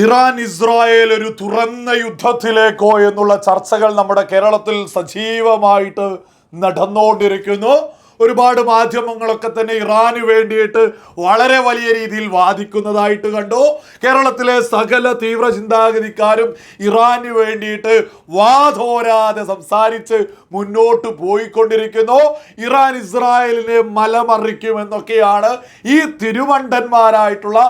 Iran Israel ഒരു തുറന്ന യുദ്ധത്തിലേക്കോ എന്നുള്ള ചർച്ചകൾ നമ്മുടെ കേരളത്തിൽ സജീവമായിട്ട് നടന്നുകൊണ്ടിരിക്കുന്നു. ഒരുപാട് മാധ്യമങ്ങളൊക്കെ തന്നെ ഇറാന് വേണ്ടിയിട്ട് വളരെ വലിയ രീതിയിൽ വാദിക്കുന്നതായിട്ട് കണ്ടു. കേരളത്തിലെ സകല തീവ്ര ചിന്താഗതിക്കാരും ഇറാന് വേണ്ടിയിട്ട് വാതോരാതെ സംസാരിച്ച് മുന്നോട്ട് പോയിക്കൊണ്ടിരിക്കുന്നു. ഇറാൻ ഇസ്രായേലിനെ മലമറിക്കുമെന്നൊക്കെയാണ് ഈ തിരുവണ്ടന്മാരായിട്ടുള്ള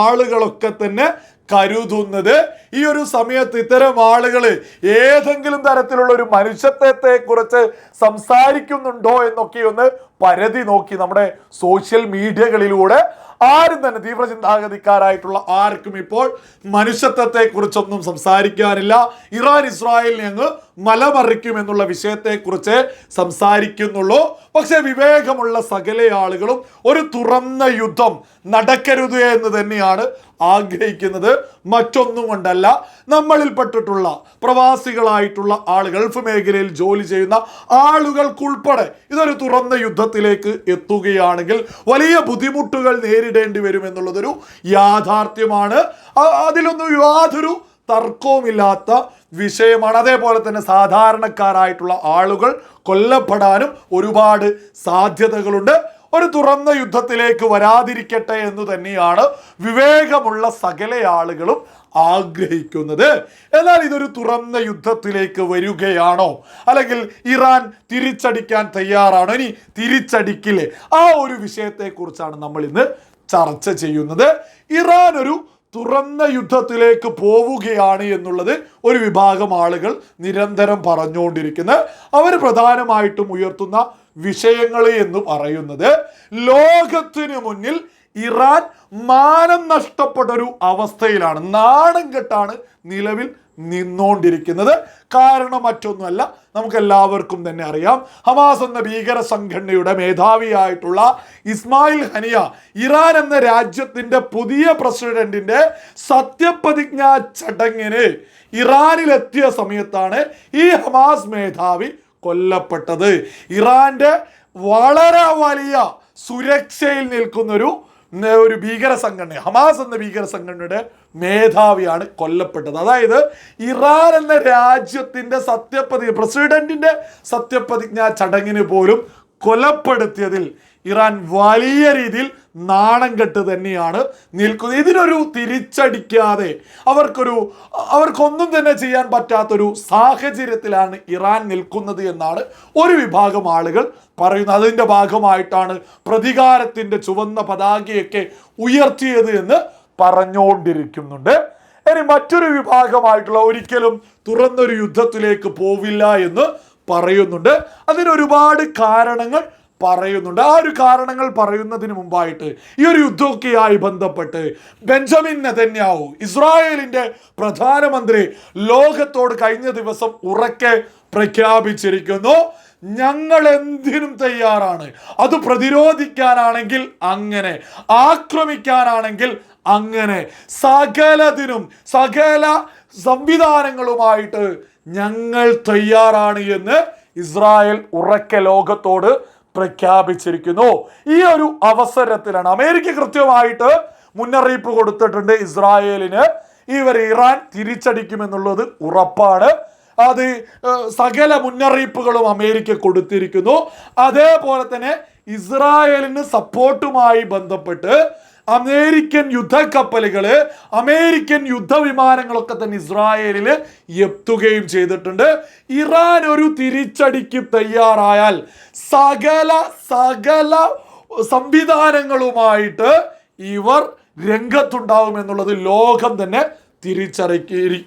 ആളുകളൊക്കെ തന്നെ കരുതുന്നത് ഈ ഒരു സമയത്ത് ഇത്തരം ആളുകൾ ഏതെങ്കിലും തരത്തിലുള്ള ഒരു മനുഷ്യത്വത്തെ കുറിച്ച് സംസാരിക്കുന്നുണ്ടോ എന്നൊക്കെ ഒന്ന് പരതി നോക്കി നമ്മുടെ സോഷ്യൽ മീഡിയകളിലൂടെ ആരും തന്നെ തീവ്ര ചിന്താഗതിക്കാരായിട്ടുള്ള ആർക്കും ഇപ്പോൾ മനുഷ്യത്വത്തെ കുറിച്ചൊന്നും സംസാരിക്കാനില്ല. ഇറാൻ ഇസ്രായേലിനെ അങ്ങ് മലമറിക്കും എന്നുള്ള വിഷയത്തെക്കുറിച്ച് സംസാരിക്കുന്നുള്ളൂ. പക്ഷെ വിവേകമുള്ള സകല ആളുകളും ഒരു തുറന്ന യുദ്ധം നടക്കരുത് എന്ന് തന്നെയാണ് ആഗ്രഹിക്കുന്നത്. മറ്റൊന്നും കൊണ്ടല്ല നമ്മളിൽപ്പെട്ടിട്ടുള്ള പ്രവാസികളായിട്ടുള്ള ആളുകൾ ഗൾഫ് മേഖലയിൽ ജോലി ചെയ്യുന്ന ആളുകൾക്കുൾപ്പെടെ ഇതൊരു തുറന്ന യുദ്ധത്തിലേക്ക് എത്തുകയാണെങ്കിൽ വലിയ ബുദ്ധിമുട്ടുകൾ നേരിടേണ്ടി വരും എന്നുള്ളതൊരു യാഥാർത്ഥ്യമാണ് അതിലൊന്നും യാതൊരു തർക്കവുമില്ലാത്ത വിഷയമാണ്. അതേപോലെ തന്നെ സാധാരണക്കാരായിട്ടുള്ള ആളുകൾ കൊല്ലപ്പെടാനും ഒരുപാട് സാധ്യതകളുണ്ട്. ഒരു തുറന്ന യുദ്ധത്തിലേക്ക് വരാതിരിക്കട്ടെ എന്ന് തന്നെയാണ് വിവേകമുള്ള സകല ആളുകളും ആഗ്രഹിക്കുന്നത്. എന്നാൽ ഇതൊരു തുറന്ന യുദ്ധത്തിലേക്ക് വരികയാണോ? അല്ലെങ്കിൽ ഇറാൻ തിരിച്ചടിക്കാൻ തയ്യാറാണോ? ഇനി തിരിച്ചടിക്കില്ലേ? ആ ഒരു വിഷയത്തെക്കുറിച്ചാണ് നമ്മൾ ഇന്ന് ചർച്ച ചെയ്യുന്നത്. ഇറാൻ ഒരു തുറന്ന യുദ്ധത്തിലേക്ക് പോവുകയാണ് എന്നുള്ളത് ഒരു വിഭാഗം ആളുകൾ നിരന്തരം പറഞ്ഞുകൊണ്ടിരിക്കുന്നത്. അവർ പ്രധാനമായിട്ടും ഉയർത്തുന്ന വിഷയങ്ങൾ എന്ന് പറയുന്നത് ലോകത്തിന് മുന്നിൽ ഇറാൻ മാനം നഷ്ടപ്പെട്ട ഒരു അവസ്ഥയിലാണ്. നാണം കെട്ടാണ് നിലവിൽ നിന്നോണ്ടിരിക്കുന്നത്. കാരണം മറ്റൊന്നുമല്ല നമുക്ക് എല്ലാവർക്കും തന്നെ അറിയാം. ഹമാസ് എന്ന ഭീകര സംഘടനയുടെ മേധാവിയായിട്ടുള്ള ഇസ്മായിൽ ഹനിയ ഇറാൻ എന്ന രാജ്യത്തിന്റെ പുതിയ പ്രസിഡന്റിന്റെ സത്യപ്രതിജ്ഞാ ചടങ്ങിന് ഇറാനിലെത്തിയ സമയത്താണ് ഈ ഹമാസ് മേധാവി കൊല്ലപ്പെട്ടത്. ഇറാന്റെ വളരെ വലിയ സുരക്ഷയിൽ നിൽക്കുന്നൊരു ഒരു ഭീകര സംഘടന ഹമാസ് എന്ന ഭീകര സംഘടനയുടെ മേധാവിയാണ് കൊല്ലപ്പെട്ടത്. അതായത് ഇറാൻ എന്ന രാജ്യത്തിന്റെ സത്യപ്രതി പ്രസിഡന്റിന്റെ സത്യപ്രതിജ്ഞാ ചടങ്ങിന് പോലും കൊലപ്പെടുത്തിയതിൽ ഇറാൻ വലിയ രീതിയിൽ നാണം കെട്ട് തന്നെയാണ് നിൽക്കുന്നത്. ഇതിനൊരു തിരിച്ചടിക്കാതെ അവർക്കൊരു അവർക്കൊന്നും തന്നെ ചെയ്യാൻ പറ്റാത്തൊരു സാഹചര്യത്തിലാണ് ഇറാൻ നിൽക്കുന്നത് എന്നാണ് ഒരു വിഭാഗം ആളുകൾ പറയുന്നത്. അതിന്റെ ഭാഗമായിട്ടാണ് പ്രതികാരത്തിന്റെ ചുവന്ന പതാകയൊക്കെ ഉയർത്തിയത് എന്ന് പറഞ്ഞുകൊണ്ടിരിക്കുന്നുണ്ട്. ഇനി മറ്റൊരു വിഭാഗമായിട്ടുള്ള ഒരിക്കലും തുറന്നൊരു യുദ്ധത്തിലേക്ക് പോവില്ല എന്ന് പറയുന്നുണ്ട്. അതിനൊരുപാട് കാരണങ്ങൾ പറയുന്നുണ്ട്. ആ ഒരു കാരണങ്ങൾ പറയുന്നതിന് മുമ്പായിട്ട് ഈ ഒരു യുദ്ധമൊക്കെയായി ബന്ധപ്പെട്ട് ബെഞ്ചമിൻ നെതന്യാവു ഇസ്രായേലിന്റെ പ്രധാനമന്ത്രി ലോകത്തോട് കഴിഞ്ഞ ദിവസം ഉറക്കെ പ്രഖ്യാപിച്ചിരിക്കുന്നു ഞങ്ങൾ എന്തിനും തയ്യാറാണ്. അത് പ്രതിരോധിക്കാനാണെങ്കിൽ അങ്ങനെ ആക്രമിക്കാനാണെങ്കിൽ അങ്ങനെ സകലതിനും സകല സംവിധാനങ്ങളുമായിട്ട് ഞങ്ങൾ തയ്യാറാണ് എന്ന് ഇസ്രായേൽ ഉറക്കെ ലോകത്തോട് പ്രഖ്യാപിച്ചിരിക്കുന്നു. ഈ ഒരു അവസരത്തിലാണ് അമേരിക്ക കൃത്യമായിട്ട് മുന്നറിയിപ്പ് കൊടുത്തിട്ടുണ്ട് ഇസ്രായേലിന്. ഇവർ ഇറാൻ തിരിച്ചടിക്കുമെന്നുള്ളത് ഉറപ്പാണ്. അത് സകല മുന്നറിയിപ്പുകളും അമേരിക്ക കൊടുത്തിരിക്കുന്നു. അതേപോലെ തന്നെ ഇസ്രായേലിന് സപ്പോർട്ടുമായി ബന്ധപ്പെട്ട് അമേരിക്കൻ യുദ്ധക്കപ്പലുകൾ അമേരിക്കൻ യുദ്ധവിമാനങ്ങളൊക്കെ തന്നെ ഇസ്രായേലിൽ എത്തുകയും ചെയ്തിട്ടുണ്ട്. ഇറാൻ ഒരു തിരിച്ചടിക്ക് തയ്യാറായാൽ സകല സകല സംവിധാനങ്ങളുമായിട്ട് ഇവർ രംഗത്തുണ്ടാവും എന്നുള്ളത് ലോകം തന്നെ തിരിച്ചറിയി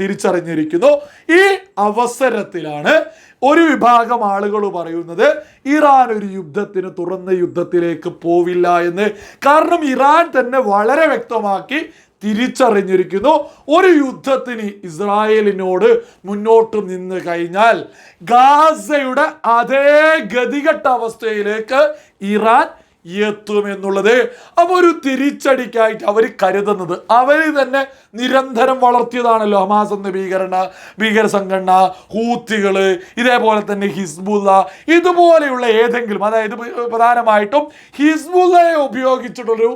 തിരിച്ചറിഞ്ഞിരിക്കുന്നു. ഈ അവസരത്തിലാണ് ഒരു വിഭാഗം ആളുകൾ പറയുന്നത് ഇറാൻ ഒരു യുദ്ധത്തിന് തുറന്ന യുദ്ധത്തിലേക്ക് പോവില്ല എന്ന്. കാരണം ഇറാൻ തന്നെ വളരെ വ്യക്തമാക്കി തിരിച്ചറിഞ്ഞിരിക്കുന്നു. ഒരു യുദ്ധത്തിന് ഇസ്രായേലിനോട് മുന്നോട്ട് നിന്ന് കഴിഞ്ഞാൽ ഗാസയുടെ അതേ ഗതികെട്ട അവസ്ഥയിലേക്ക് ഇറാൻ എത്തുമെന്നുള്ളത് അപ്പോൾ ഒരു തിരിച്ചടിക്കായിട്ട് അവർ കരുതുന്നത്. അവർ തന്നെ നിരന്തരം വളർത്തിയതാണല്ലോ ഹമാസ് എന്ന ഭീകരണ ഭീകര സംഘടന ഹൂത്തികൾ ഇതേപോലെ തന്നെ ഹിസ്ബുല്ല ഇതുപോലെയുള്ള ഏതെങ്കിലും അതായത് പ്രധാനമായിട്ടും ഹിസ്ബുല്ലയെ ഉപയോഗിച്ചിട്ടുള്ളൊരു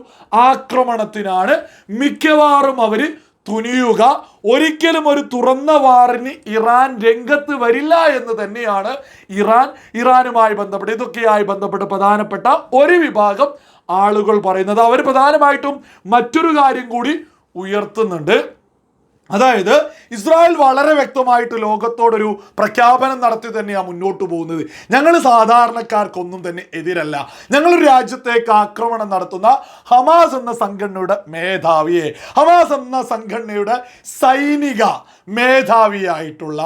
ആക്രമണത്തിനാണ് മിക്കവാറും അവർ തുനിയുക. ഒരിക്കലും ഒരു തുറന്ന വാറിന് ഇറാൻ രംഗത്ത് വരില്ല എന്ന് തന്നെയാണ് ഇറാൻ ഇറാനുമായി ബന്ധപ്പെട്ട് ഇതൊക്കെയായി ബന്ധപ്പെട്ട് പ്രധാനപ്പെട്ട ഒരു വിഭാഗം ആളുകൾ പറയുന്നത്. അവർ പ്രധാനമായിട്ടും മറ്റൊരു കാര്യം കൂടി ഉയർത്തുന്നുണ്ട്. അതായത് ഇസ്രായേൽ വളരെ വ്യക്തമായിട്ട് ലോകത്തോടൊരു പ്രഖ്യാപനം നടത്തി തന്നെയാണ് മുന്നോട്ട് പോകുന്നത്. ഞങ്ങൾ സാധാരണക്കാർക്കൊന്നും തന്നെ എതിരല്ല. ഞങ്ങളൊരു രാജ്യത്തേക്ക് ആക്രമണം നടത്തുന്ന ഹമാസ് എന്ന സംഘടനയുടെ മേധാവിയെ ഹമാസ് എന്ന സംഘടനയുടെ സൈനിക മേധാവിയായിട്ടുള്ള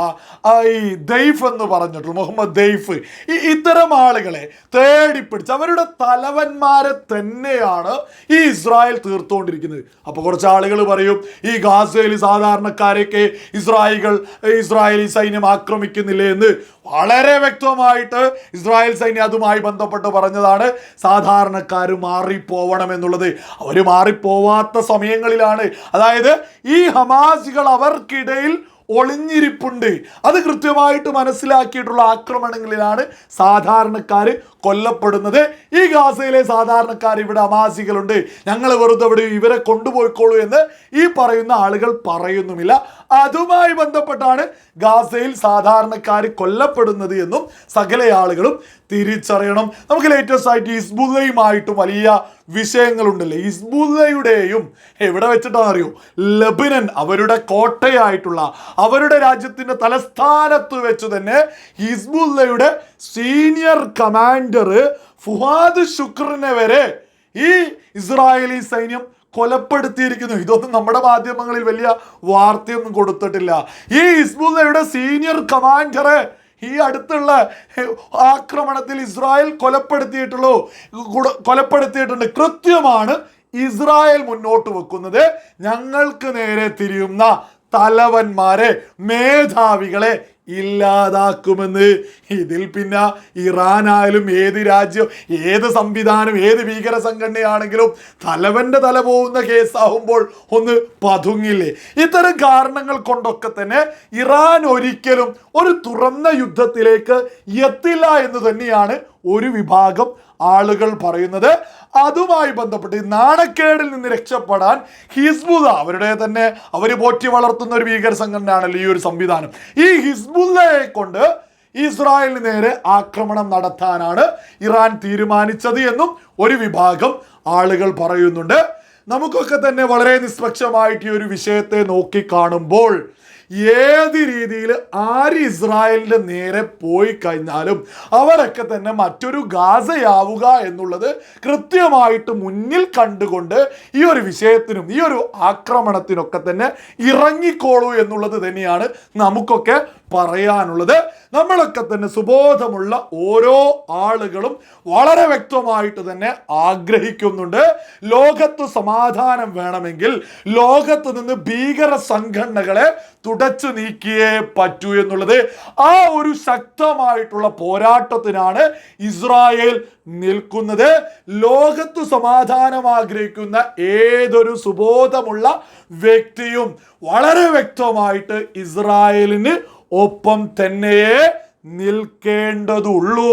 ഈ ദൈഫ് എന്ന് പറഞ്ഞിട്ടുള്ള മുഹമ്മദ് ദൈഫ് ഈ ഇത്തരം ആളുകളെ തേടിപ്പിടിച്ച് അവരുടെ തലവന്മാരെ തന്നെയാണ് ഈ ഇസ്രായേൽ തീർത്തുകൊണ്ടിരിക്കുന്നത് അപ്പോൾ കുറച്ച് ആളുകൾ പറയും ഈ ഗാസയിൽ സാധാരണക്കാരെയൊക്കെ ഇസ്രായേലുകൾ ഇസ്രായേലി സൈന്യം ആക്രമിക്കുന്നില്ലേ എന്ന് വളരെ വ്യക്തമായിട്ട് ഇസ്രായേൽ സൈന്യം അതുമായി ബന്ധപ്പെട്ട് പറഞ്ഞതാണ്. സാധാരണക്കാർ മാറിപ്പോവണം എന്നുള്ളത്. അവർ മാറിപ്പോവാത്ത സമയങ്ങളിലാണ്. അതായത് ഈ ഹമാസികൾ അവർക്കിടയിൽ ഒളിഞ്ഞിരിപ്പുണ്ട്. അത് കൃത്യമായിട്ട് മനസ്സിലാക്കിയിട്ടുള്ള ആക്രമണങ്ങളിലാണ് സാധാരണക്കാർ കൊല്ലപ്പെടുന്നത്. ഈ ഗാസയിലെ സാധാരണക്കാർ ഇവിടെ അമാസികളുണ്ട്. ഞങ്ങൾ വെറുതെ ഇവിടെ ഇവരെ കൊണ്ടുപോയിക്കോളൂ എന്ന് ഈ പറയുന്ന ആളുകൾ പറയുന്നുമില്ല. അതുമായി ബന്ധപ്പെട്ടാണ് ഗാസയിൽ സാധാരണക്കാർ കൊല്ലപ്പെടുന്നത് എന്നും സകല ആളുകളും തിരിച്ചറിയണം. നമുക്ക് ലേറ്റസ്റ്റ് ആയിട്ട് ഇസ്ബുദയുമായിട്ടും വലിയ വിഷയങ്ങളുണ്ടല്ലേ? ഇസ്ബുദയുടെയും എവിടെ വെച്ചിട്ടാണെന്നറിയോ? ലബിനൻ അവരുടെ കോട്ടയായിട്ടുള്ള അവരുടെ രാജ്യത്തിന്റെ തലസ്ഥാനത്ത് വെച്ച് തന്നെ ഹിസ്ബുല്ലയുടെ സീനിയർ കമാൻഡർ ഫുഹാദ് ശുക്രനെ വരെ ഈ ഇസ്രായേലി സൈന്യം കൊലപ്പെടുത്തിയിരിക്കുന്നു. ഇതൊന്നും നമ്മുടെ മാധ്യമങ്ങളിൽ വലിയ വാർത്തയൊന്നും കൊടുത്തിട്ടില്ല. ഈ ഹിസ്ബുല്ലയുടെ സീനിയർ കമാൻഡർ ഈ അടുത്തുള്ള ആക്രമണത്തിൽ ഇസ്രായേൽ കൊലപ്പെടുത്തിയിട്ടുള്ളൂ. കൊലപ്പെടുത്തിയിട്ടുണ്ട്. കൃത്യമാണ് ഇസ്രായേൽ മുന്നോട്ട് വെക്കുന്നത്. ഞങ്ങൾക്ക് നേരെ തിരിയുന്ന തലവന്മാരെ മേധാവികളെ ഇല്ലാതാക്കുമെന്ന്. ഇതിൽ പിന്നെ ഇറാനായാലും ഏത് രാജ്യം ഏത് സംവിധാനം ഏത് ഭീകര സംഘടനയാണെങ്കിലും തലവന്റെ തല പോകുന്ന കേസാവുമ്പോൾ ഒന്ന് പതുങ്ങില്ലേ? ഇത്തരം കാരണങ്ങൾ കൊണ്ടൊക്കെ തന്നെ ഇറാൻ ഒരിക്കലും ഒരു തുറന്ന യുദ്ധത്തിലേക്ക് എത്തില്ല എന്ന് തന്നെയാണ് ഒരു വിഭാഗം ആളുകൾ പറയുന്നത്. അതുമായി ബന്ധപ്പെട്ട് നാണക്കേടിൽ നിന്ന് രക്ഷപ്പെടാൻ ഹിസ്ബുദ അവരുടെ തന്നെ അവർ പോറ്റി വളർത്തുന്ന ഒരു ഭീകര സംഘടനയാണല്ലോ ഈ ഒരു സംവിധാനം. ഈ ഹിസ്ബുല്ലയെ കൊണ്ട് ഇസ്രായേലിന് നേരെ ആക്രമണം നടത്താനാണ് ഇറാൻ തീരുമാനിച്ചത് എന്നും ഒരു വിഭാഗം ആളുകൾ പറയുന്നുണ്ട്. നമുക്കൊക്കെ തന്നെ വളരെ നിഷ്പക്ഷമായിട്ട് ഈ ഒരു വിഷയത്തെ നോക്കി കാണുമ്പോൾ ഏത് രീതിയിൽ ആര് ഇസ്രായേലിന്റെ നേരെ പോയി കഴിഞ്ഞാലും അവരൊക്കെ തന്നെ മറ്റൊരു ഗാസയാവുക എന്നുള്ളത് കൃത്യമായിട്ട് മുന്നിൽ കണ്ടുകൊണ്ട് ഈ ഒരു വിഷയത്തിനും ഈ ഒരു ആക്രമണത്തിനൊക്കെ തന്നെ ഇറങ്ങിക്കോളൂ എന്നുള്ളത് തന്നെയാണ് നമുക്കൊക്കെ പറയാനുള്ളത് നമ്മളൊക്കെ തന്നെ സുബോധമുള്ള ഓരോ ആളുകളും വളരെ വ്യക്തമായിട്ട് തന്നെ ആഗ്രഹിക്കുന്നുണ്ട്. ലോകത്ത് സമാധാനം വേണമെങ്കിൽ ലോകത്ത് നിന്ന് ഭീകര സംഘടനകളെ തുടച്ചു നീക്കിയേ പറ്റൂ എന്നുള്ളത് ആ ഒരു ശക്തമായിട്ടുള്ള പോരാട്ടത്തിനാണ് ഇസ്രായേൽ നിൽക്കുന്നത്. ലോകത്ത് സമാധാനം ആഗ്രഹിക്കുന്ന ഏതൊരു സുബോധമുള്ള വ്യക്തിയും വളരെ വ്യക്തമായിട്ട് ഇസ്രായേലിന് ഒപ്പം തന്നെ നിൽക്കേണ്ടതുള്ളൂ.